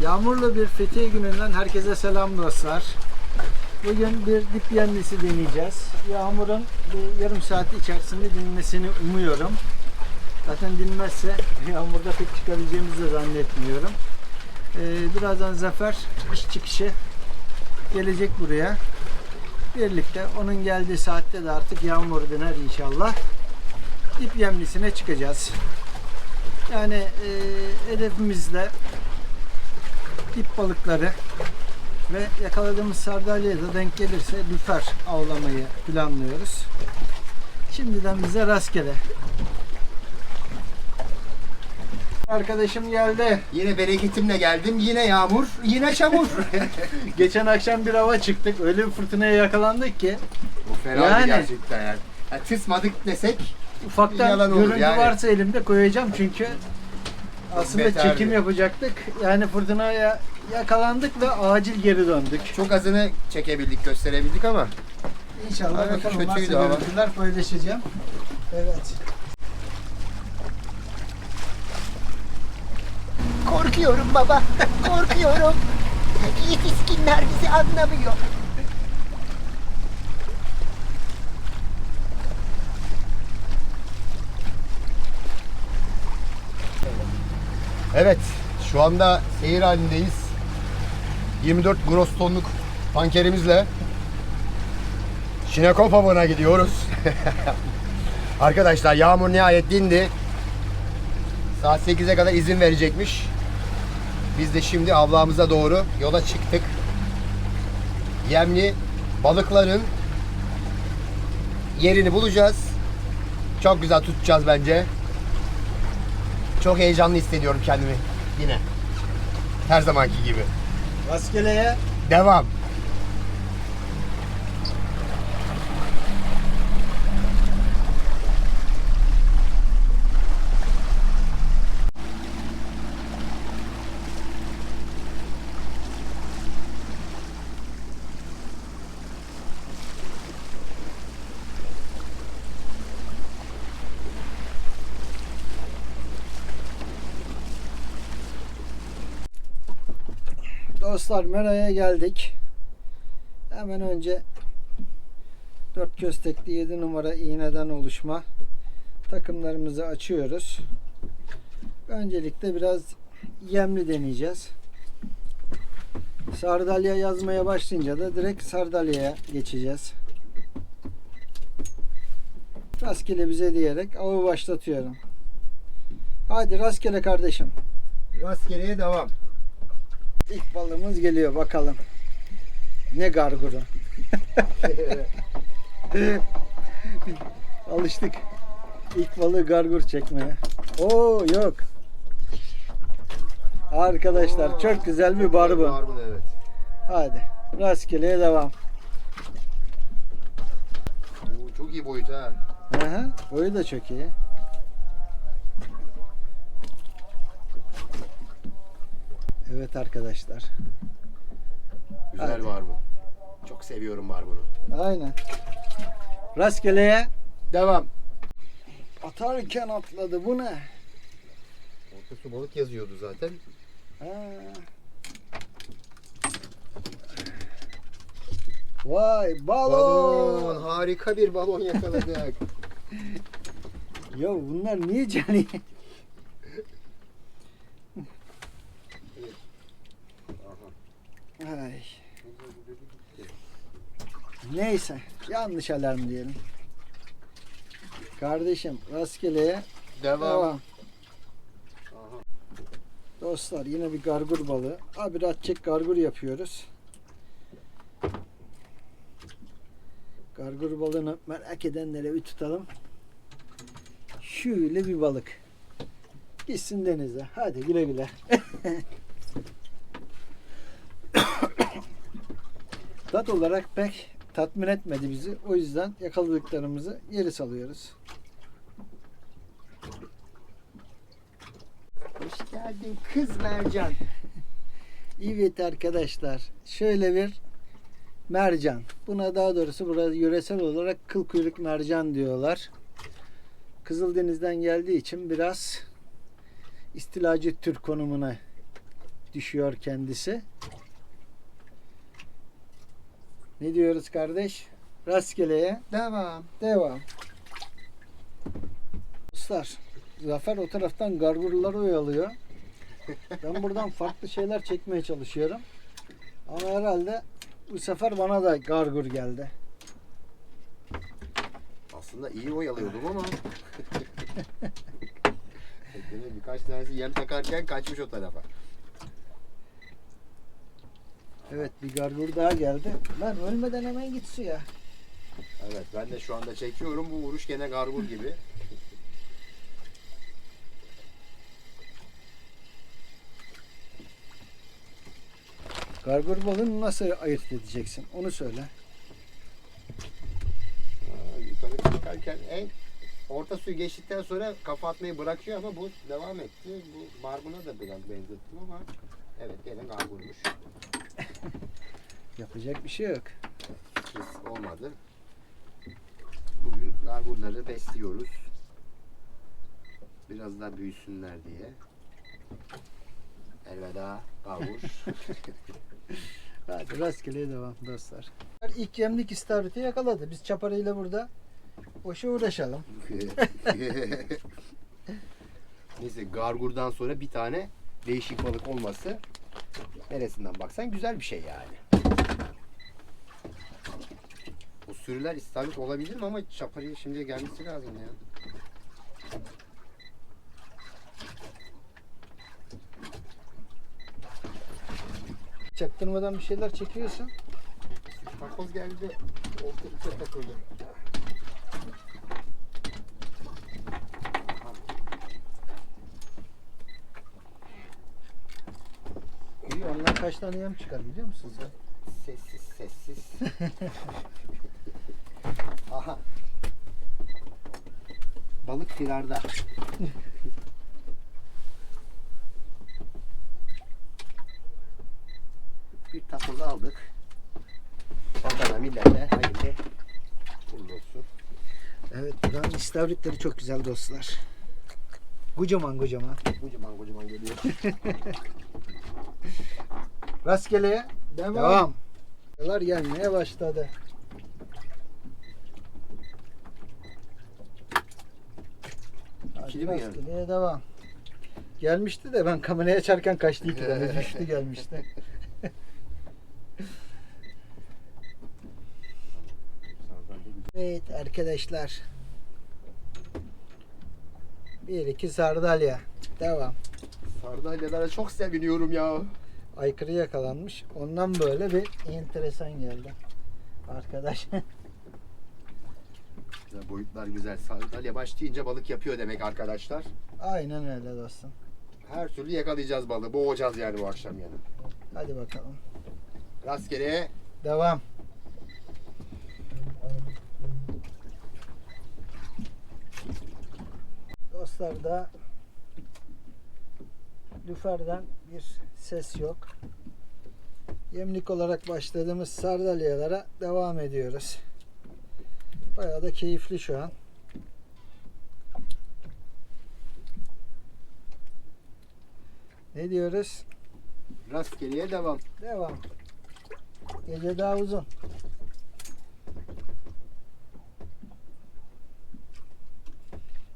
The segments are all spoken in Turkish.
Yağmurlu bir Fethiye gününden herkese selam dostlar. Bugün bir dip yenlisi deneyeceğiz. Yağmurun bir yarım saat içerisinde dinmesini umuyorum. Zaten dinmezse yağmurda pek çıkabileceğimizi de zannetmiyorum. Ee, birazdan Zafer iş çıkışı gelecek buraya. Birlikte onun geldiği saatte de artık yağmur diner inşallah. Dip yemlisine çıkacağız. Yani e, hedefimizde dip balıkları ve yakaladığımız sardalyaya da denk gelirse lüfer avlamayı planlıyoruz. Şimdiden bize rastgele. Arkadaşım geldi. Yine bereketimle geldim. Yine yağmur, yine çamur. Geçen akşam bir hava çıktık. Öyle bir fırtınaya yakalandık ki Bu fena Yani. gerçekten yani. Ya, tısmadık desek ufaktan Yalan olur görüntü yani. varsa elimde koyacağım çünkü aslında beterdi. çekim yapacaktık. Yani fırtınaya yakalandık ve acil geri döndük. çok azını çekebildik, gösterebildik ama İnşallah Evet, bakalım kötüydü hava. görüntüler paylaşacağım. Evet. Korkuyorum baba, korkuyorum. Yetişkinler bizi anlamıyor. Evet, şu anda seyir halindeyiz. 24 gross tonluk tankerimizle Şinekop avına gidiyoruz. Arkadaşlar yağmur nihayet dindi. Saat 8'e kadar izin verecekmiş. Biz de şimdi avlamıza doğru yola çıktık. Yemli balıkların yerini bulacağız. Çok güzel tutacağız bence. Çok heyecanlı hissediyorum kendimi yine. Her zamanki gibi. Rastgeleye Devam. Dostlar Mera'ya geldik. Hemen önce 4 köstekli 7 numara iğneden oluşma takımlarımızı açıyoruz. Öncelikle biraz yemli deneyeceğiz. Sardalya yazmaya başlayınca da direkt sardalyaya geçeceğiz. Rastgele bize diyerek avı başlatıyorum. Hadi rastgele kardeşim. Rastgeleye devam. İlk balığımız geliyor bakalım. Ne garguru. Alıştık. İlk balığı gargur çekmeye. Oo yok. Arkadaşlar çok güzel bir barbun. Barbun evet. Hadi rastgeleye devam. Oo, çok iyi boyut ha. Aha, boyu da çok iyi. Evet arkadaşlar. Güzel Hadi. barbun. Çok seviyorum barbunu. Aynen. Rastgeleye Devam. atarken atladı. Bu ne? Orta su balık yazıyordu zaten. Ha. Vay balon. Balon. Harika bir balon yakaladık. Ya bunlar niye cani? Ay. Neyse yanlış alarm diyelim. Kardeşim rastgeleye Devam. devam. Dostlar yine bir gargur balığı. Abi atçek gargur yapıyoruz. Gargur balığını merak edenlere bir tutalım. Şöyle bir balık. Gitsin denize. Hadi güle güle. Tat olarak pek tatmin etmedi bizi. O yüzden yakaladıklarımızı geri salıyoruz. Hoş geldin kız Mercan. Evet arkadaşlar. Şöyle bir mercan. Buna daha doğrusu burada yöresel olarak kıl kuyruk mercan diyorlar. Kızıldeniz'den geldiği için biraz istilacı tür konumuna düşüyor kendisi. Ne diyoruz kardeş? Rastgeleye Devam. devam. Dostlar, Zafer o taraftan gargurları oyalıyor. Ben buradan farklı şeyler çekmeye çalışıyorum. Ama herhalde bu sefer bana da gargur geldi. Aslında iyi oyalıyordum ama. Birkaç tanesi yem takarken kaçmış o tarafa. Evet bir gargur daha geldi. Lan ölmeden hemen git suya. Evet ben de şu anda çekiyorum. Bu vuruş gene garbur gibi. Gargur balığını nasıl ayırt edeceksin? Onu söyle. Aa, yukarı çıkarken en orta suyu geçtikten sonra kafa atmayı bırakıyor ama bu devam etti. Bu barbuna da biraz benzettim ama evet gene garbulmuş. Yapacak bir şey yok. Sürpriz olmadı. Bugün garbulları besliyoruz. Biraz daha büyüsünler diye. Elveda garbur. Hadi rastgele devam dostlar. İlk yemlik istavriti yakaladı. Biz çaparıyla burada boşa uğraşalım. Neyse gargurdan sonra bir tane değişik balık olması neresinden baksan güzel bir şey yani. O sürüler istavrit olabilir mi ama çaparıya şimdi gelmesi lazım ya. Çaktırmadan bir şeyler çekiyorsun. Takoz geldi. Olta içe takıldı. İyi ondan kaç tane yem çıkar biliyor musun sen? Sessiz sessiz. Aha. Balık firarda. Bir takoz aldık. Vatana millete hayırlı uğurlu olsun. Evet buranın istavritleri çok güzel dostlar. Kocaman kocaman. Kocaman kocaman geliyor. Rastgeleye Devam. devam. Balıklar gelmeye başladı. İkili mi geldi? rastgeleye devam. Gelmişti de ben kamerayı açarken kaçtı iki tane. Düştü gelmişti. Evet arkadaşlar. Bir iki sardalya. Devam. Sardalyalara çok seviniyorum ya. Aykırı yakalanmış. Ondan böyle bir enteresan geldi. Arkadaş. Güzel, boyutlar güzel. Sardalya başlayınca balık yapıyor demek arkadaşlar. Aynen öyle dostum. Her türlü yakalayacağız balığı. Boğacağız yani bu akşam yani. Hadi bakalım. Rastgele Devam. Dostlar da lüferden bir ses yok. Yemlik olarak başladığımız sardalyalara devam ediyoruz. Bayağı da keyifli şu an. Ne diyoruz? rastgeleye devam. Devam. Gece daha uzun.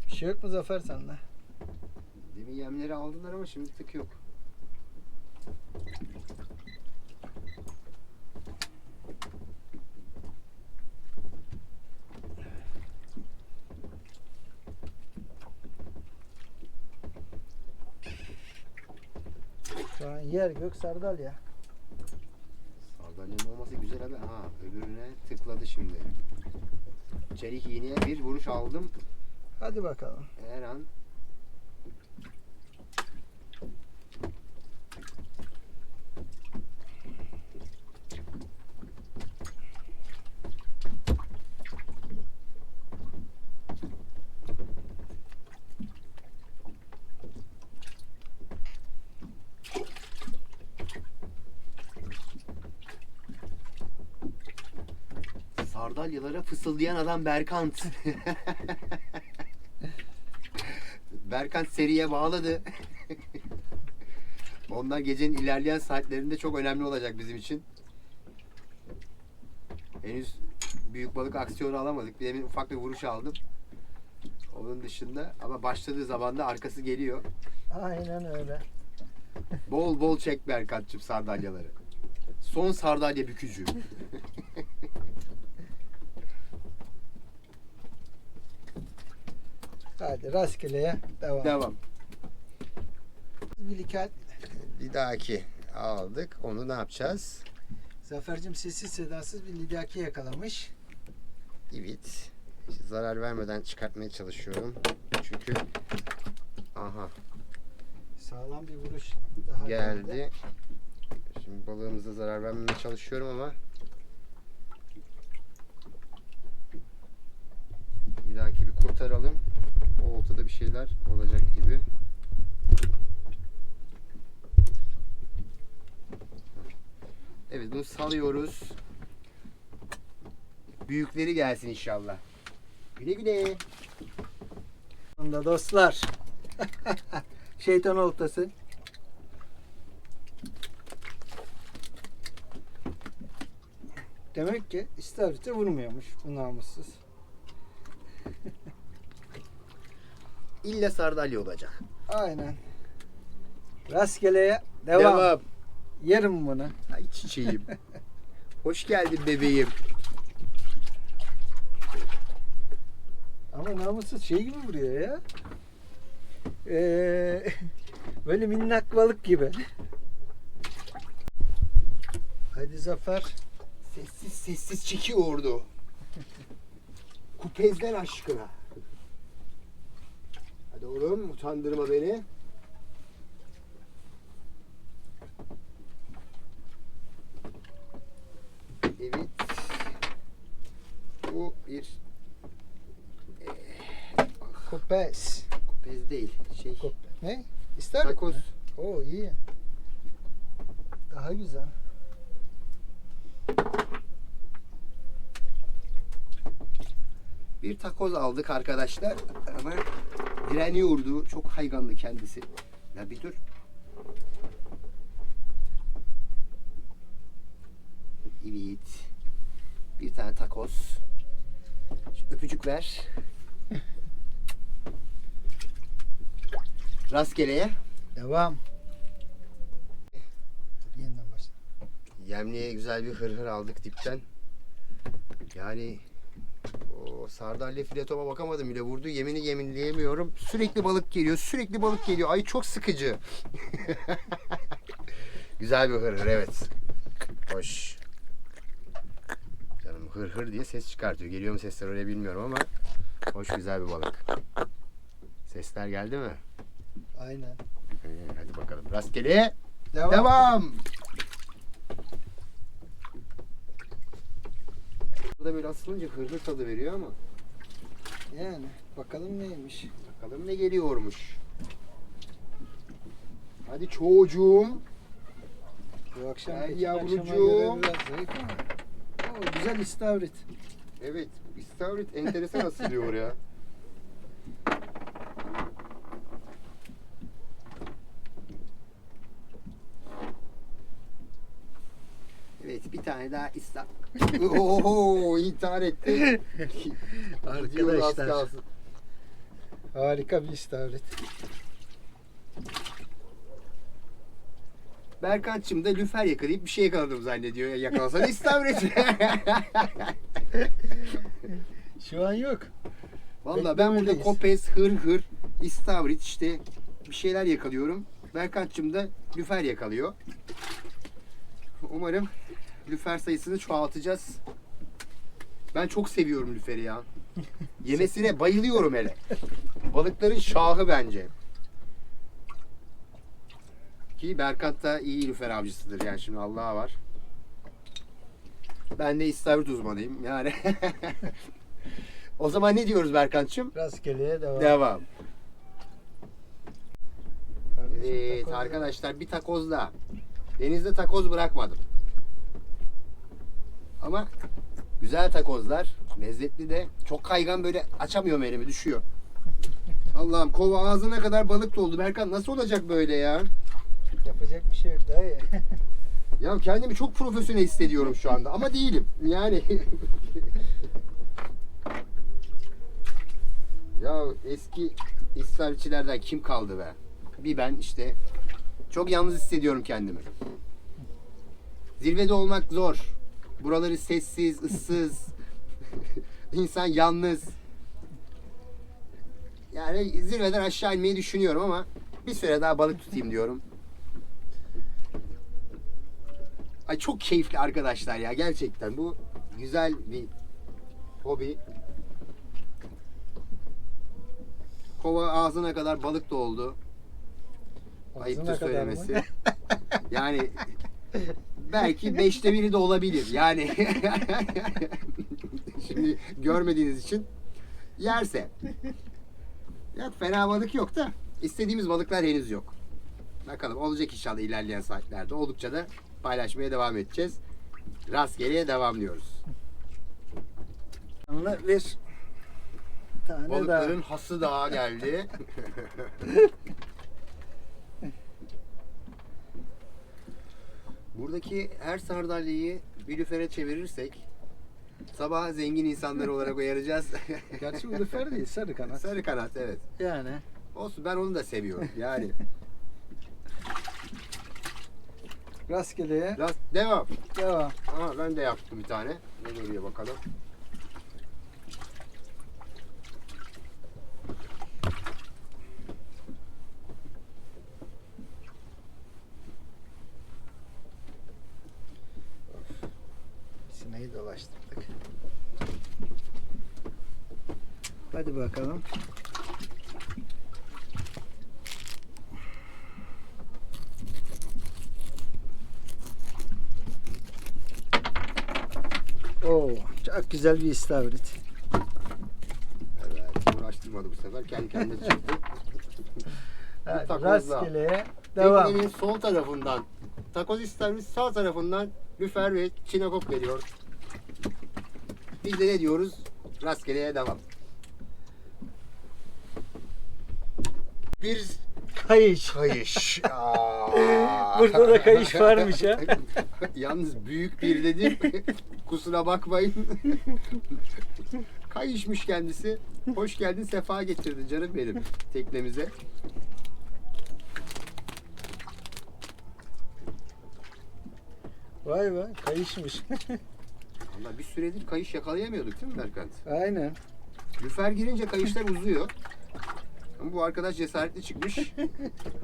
Bir şey yok mu Zafer sende? Yemleri aldılar ama şimdi tık yok. Şu an yer gök sardalya. Sardalyanın olması güzel abi. Ha öbürüne tıkladı şimdi. Çelik iğneye bir vuruş aldım. Hadi bakalım. Her an Sardalyalara fısıldayan adam Berkant. Berkant seriye bağladı. Onlar gecenin ilerleyen saatlerinde çok önemli olacak bizim için. Henüz büyük balık aksiyonu alamadık. Bir demin ufak bir vuruş aldım. Onun dışında ama başladığı zaman da arkası geliyor. Aynen öyle. Bol bol çek Berkant'cığım sardalyaları. Son sardalya bükücü. Hadi rastgeleye devam. Devam. Bir likat. Bir dahaki aldık. Onu ne yapacağız? Zafer'cim sessiz sedasız bir lidyaki yakalamış. Evet. Zarar vermeden çıkartmaya çalışıyorum. Çünkü aha Sağlam bir vuruş daha geldi. Şimdi balığımıza zarar vermemeye çalışıyorum ama bir dahaki bir kurtaralım. O oltada bir şeyler olacak gibi. Evet bunu salıyoruz. Büyükleri gelsin inşallah. Güle güle. Sonunda dostlar. Şeytan oltası. Demek ki istavrite vurmuyormuş bu namussuz. İlla sardalya olacak. Aynen. Rastgeleye devam. Devam. Yerim bunu. Ay çiçeğim. Hoş geldin bebeğim. Ama namussuz şey gibi vuruyor ya. Ee, böyle minnak balık gibi. Hadi Zafer. Sessiz sessiz çekiyordu. Kupezler aşkına. Hadi oğlum utandırma beni. Evet. Bu bir Kupes. kupez değil. Şey. Kup ne? İster Takoz. Oo iyi. Daha güzel. Bir takoz aldık arkadaşlar ama direniyordu. Çok hayganlı kendisi. Ya bir dur. Evet. Bir tane takoz. Şu öpücük ver. Rastgeleye. Devam. Yeniden başla. Yemliğe güzel bir hırhır aldık dipten. Yani o sardalya filetoma bakamadım bile vurdu. Yemini yeminleyemiyorum. Sürekli balık geliyor. Sürekli balık geliyor. Ay çok sıkıcı. güzel bir hırhır evet. Hoş. Canım hırhır diye ses çıkartıyor. Geliyor mu sesler öyle bilmiyorum ama hoş güzel bir balık. Sesler geldi mi? Aynen. Ee, hadi bakalım. Rastgele. Devam. Devam. Burada böyle asılınca hırhır tadı veriyor ama Yani bakalım neymiş. bakalım ne geliyormuş. Hadi çocuğum. Bu akşam Ay yavrucuğum. ama. Güzel istavrit. Evet, istavrit enteresan asılıyor ya. Daha istav... Oho, intihar etti. Az Arkadaşlar kalsın. harika bir istavrit. Berkant'cığım da lüfer yakalayıp bir şey yakaladım zannediyor. Ya Yakalasan istavrit. Şu an yok. Valla ben burada Beklemedeyiz. kopez, hır hır, istavrit işte bir şeyler yakalıyorum. Berkant'cığım da lüfer yakalıyor. Umarım lüfer sayısını çoğaltacağız. Ben çok seviyorum lüferi ya. Yemesine bayılıyorum hele. Balıkların şahı bence. Ki Berkant da iyi lüfer avcısıdır yani şimdi Allah'a var. Ben de istavrit uzmanıyım yani. o zaman ne diyoruz Berkant'cığım? Rastgeleye devam. Devam. Evet arkadaşlar bir takoz daha. Denizde takoz bırakmadım. Ama güzel takozlar. Lezzetli de. Çok kaygan böyle açamıyorum elimi düşüyor. Allah'ım kova ağzına kadar balık doldu. Berkan nasıl olacak böyle ya? Yapacak bir şey yok dayı. Ya kendimi çok profesyonel hissediyorum şu anda ama değilim. Yani Ya eski İsrailçilerden kim kaldı be? Bir ben işte çok yalnız hissediyorum kendimi. Zirvede olmak zor. Buraları sessiz, ıssız. İnsan yalnız. Yani zirveden aşağı inmeyi düşünüyorum ama bir süre daha balık tutayım diyorum. Ay çok keyifli arkadaşlar ya gerçekten bu güzel bir hobi. Kova ağzına kadar balık da oldu. Ayıptır Ağzına kadar mı? söylemesi. yani belki beşte biri de olabilir. Yani şimdi görmediğiniz için yerse. Ya fena balık yok da istediğimiz balıklar henüz yok. Bakalım olacak inşallah ilerleyen saatlerde. Oldukça da paylaşmaya devam edeceğiz. Rastgeleye devam diyoruz. Anla bir tane Balıkların hası daha geldi. Buradaki her sardalyeyi bir lüfere çevirirsek sabah zengin insanlar olarak uyaracağız. Gerçi bu lüfer değil sarı kanat. Sarı kanat evet. Yani Olsun ben onu da seviyorum. Yani rastgeleye Rast devam. devam. Aha ben de yaptım bir tane. Ne geliyor bakalım. Sineği dolaştırdık. Hadi bakalım. Oo, çok güzel bir istavrit. Evet uğraştırmadı bu sefer. Kendi kendine çıktı. Evet, rastgeleye devam. Teknenin sol tarafından takoz istavrit sağ tarafından lüfer ve çinekop geliyor. Biz de ne diyoruz? Rastgeleye devam. Bir Kayış. kayış. Aa. Burada da kayış varmış ha. Yalnız büyük bir dedim. Kusura bakmayın. Kayışmış kendisi. Hoş geldin, sefa getirdin canım benim teknemize. Vay be kayışmış. Valla bir süredir kayış yakalayamıyorduk değil mi Berkant? Aynen. Lüfer girince kayışlar uzuyor. Ama bu arkadaş cesaretli çıkmış.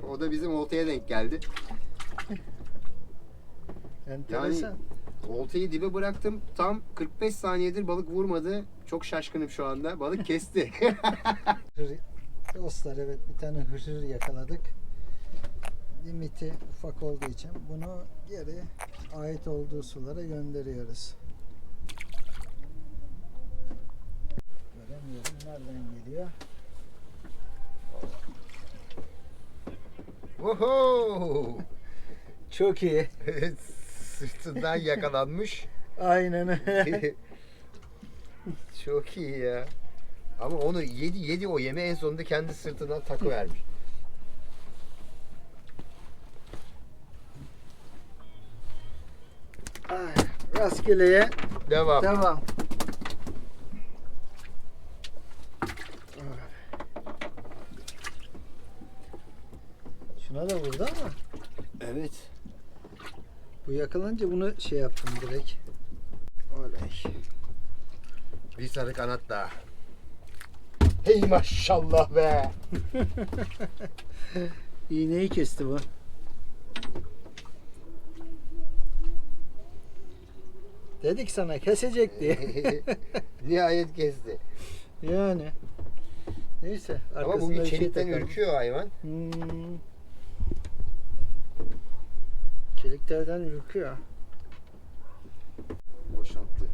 O da bizim oltaya denk geldi. Enteresan. Oltayı dibe bıraktım. Tam 45 saniyedir balık vurmadı. Çok şaşkınım şu anda. Balık kesti. Dostlar evet bir tane hırhır yakaladık. Limiti ufak olduğu için bunu geri ait olduğu sulara gönderiyoruz. Göremiyorum nereden geliyor. Oho! Çok iyi. Sırtından yakalanmış. Aynen öyle. Çok iyi ya. Ama onu yedi yedi o yeme en sonunda kendi sırtından takı vermiş. Ay, Rastgeleye Devam. devam. Şuna da vurdu ama Evet. Bu yakalanınca bunu şey yaptım direkt. Oley. Bir sarı kanat daha. Hey maşallah be. İğneyi kesti bu. Dedik sana kesecek diye. Nihayet kesti. yani. Neyse. Ama arkasında bugün bir şey çelikten takalım. ürküyor hayvan. Hmm. Çeliklerden ürküyor. Boşalttı.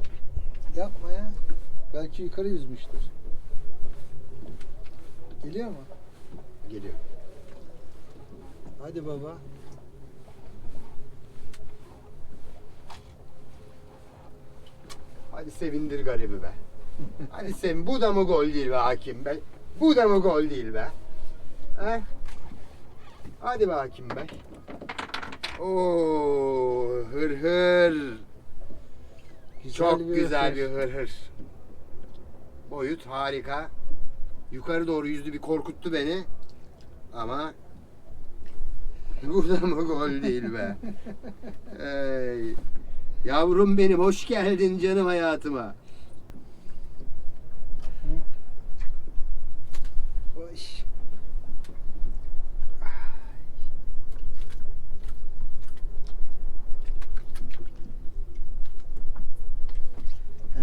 Yapma ya. Belki yukarı yüzmüştür. Geliyor mu? Geliyor. Hadi baba. Hadi sevindir garibi be. Hadi sen bu da mı gol değil be hakim be? Bu da mı gol değil be? He? Hadi be hakim be. Oo, hır hır. Çok güzel hır. bir hır hır. Boyut harika. Yukarı doğru yüzdü bir korkuttu beni. Ama burada mı gol değil be. Ey. Yavrum benim hoş geldin canım hayatıma. Hoş.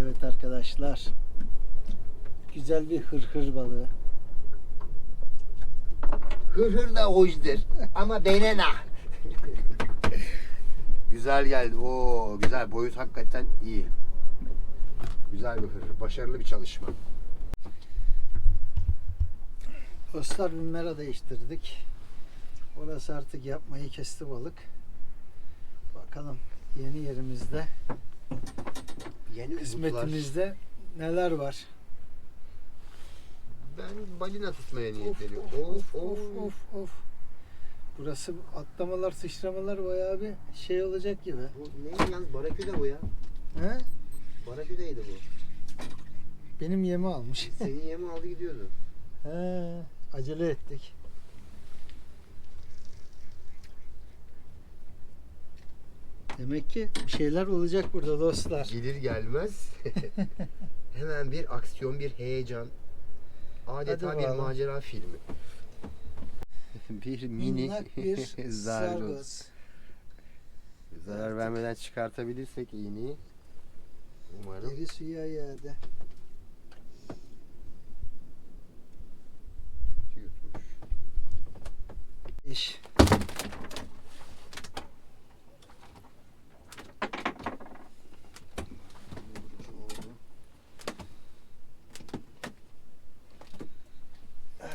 Evet arkadaşlar. Güzel bir hırhır balığı. Hır hır da hoşdur. Ama benena. Güzel geldi. Oo güzel. Boyut hakikaten iyi. Güzel bir hır. Başarılı bir çalışma. Dostlar bir mera değiştirdik. Orası artık yapmayı kesti balık. Bakalım yeni yerimizde, Yeni umutlar. kısmetimizde neler var. Ben balina tutmaya niyetleniyorum. Of of of. of of. Burası atlamalar, sıçramalar bayağı bir şey olacak gibi. Bu ne yalnız baraküde bu ya. He? Baraküdeydi bu. Benim yemi almış. Senin yemi aldı gidiyordu. He, acele ettik. Demek ki bir şeyler olacak burada dostlar. Gelir gelmez hemen bir aksiyon, bir heyecan. Adeta Hadi bir bakalım. macera filmi. bir mini Minnak bir sargos. Zarar vermeden çıkartabilirsek iğneyi. Umarım. Deri suya yağdı. Yutmuş. İş. Ay.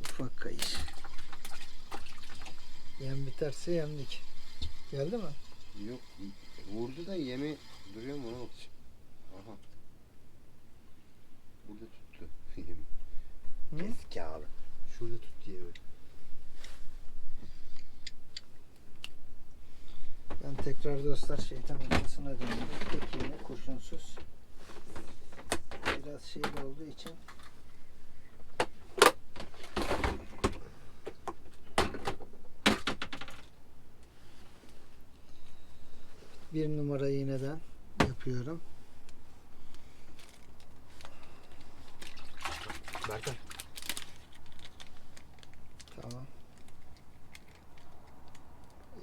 Ufak kayış. Biterse yemlik. Geldi mi? Yok vurdu da yemi duruyor mu ona bakacağım. Aha. Burada tuttu. Yemi. Hı? Zekalı. Şurada tuttu yemi. Ben tekrar dostlar şeytan ortasına döndüm. Tek yine kurşunsuz. Biraz şey olduğu için bir numara iğneden yapıyorum. Berkan. Tamam.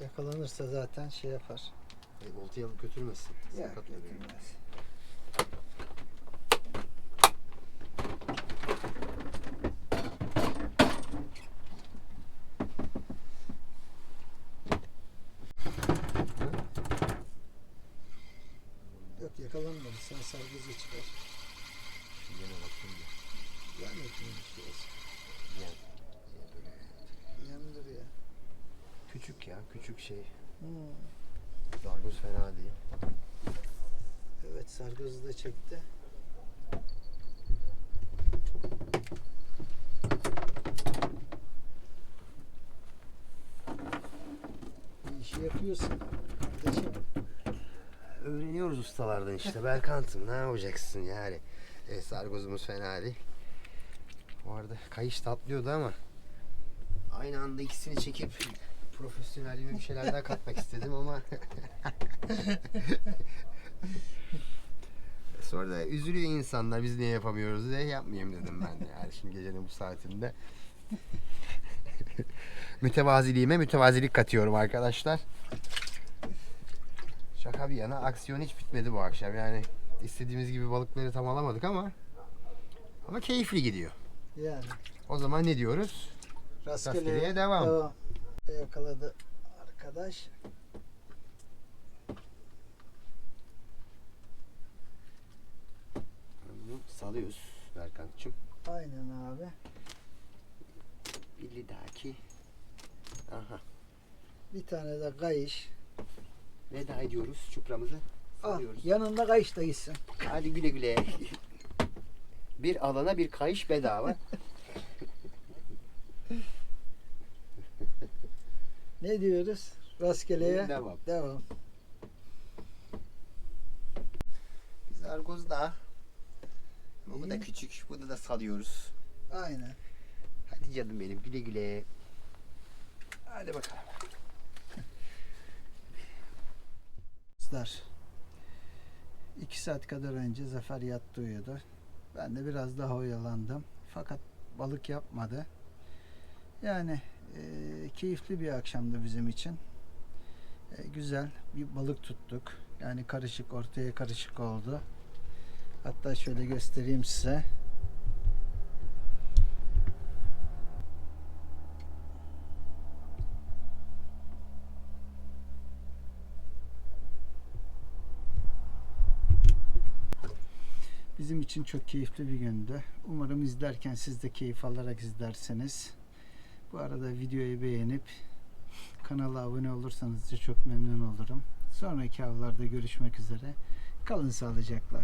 Yakalanırsa zaten şey yapar. E, oltayı alıp götürmesin. Ya, götürmez. Yok sargıcı çıkar. Yeme bakayım da. Yani etmemiş biraz. Böyle. Yandır ya. Küçük ya. Küçük şey. Hmm. Zargos fena değil. Evet sargızı da çekti. İyi işi yapıyorsun. Öğreniyoruz ustalardan işte. Belkant'ım ne yapacaksın yani. E, sargozumuz fena değil. Bu arada kayış da atlıyordu ama aynı anda ikisini çekip profesyonelliğime bir şeyler daha katmak istedim ama sonra da üzülüyor insanlar biz niye yapamıyoruz diye yapmayayım dedim ben de yani şimdi gecenin bu saatinde. Mütevaziliğime mütevazilik katıyorum arkadaşlar. Şaka bir yana aksiyon hiç bitmedi bu akşam. Yani istediğimiz gibi balıkları tam alamadık ama ama keyifli gidiyor. Yani O zaman ne diyoruz? rastgele Rastgeleye devam. Yakaladı arkadaş. Bunu salıyoruz Berkant'cığım. Aynen abi. Bir dahaki. Aha. Bir tane de kayış. Veda ediyoruz çupramızı. Al, Salıyoruz. yanında kayış da gitsin. Hadi güle güle. bir alana bir kayış bedava. Ne diyoruz? Rastgeleye Devam. devam. Biz Argoz'da. Bu da küçük. Bunu da salıyoruz. Aynen. Hadi canım benim güle güle. Hadi bakalım. Dostlar. iki saat kadar önce Zafer yattı uyudu. Ben de biraz daha oyalandım. Fakat balık yapmadı. Yani e, keyifli bir akşamdı bizim için. E, güzel bir balık tuttuk. Yani karışık ortaya karışık oldu. Hatta şöyle göstereyim size. Bizim için çok keyifli bir gündü. Umarım izlerken siz de keyif alarak izlersiniz. Bu arada videoyu beğenip kanala abone olursanız da çok memnun olurum. Sonraki avlarda görüşmek üzere. Kalın sağlıcakla.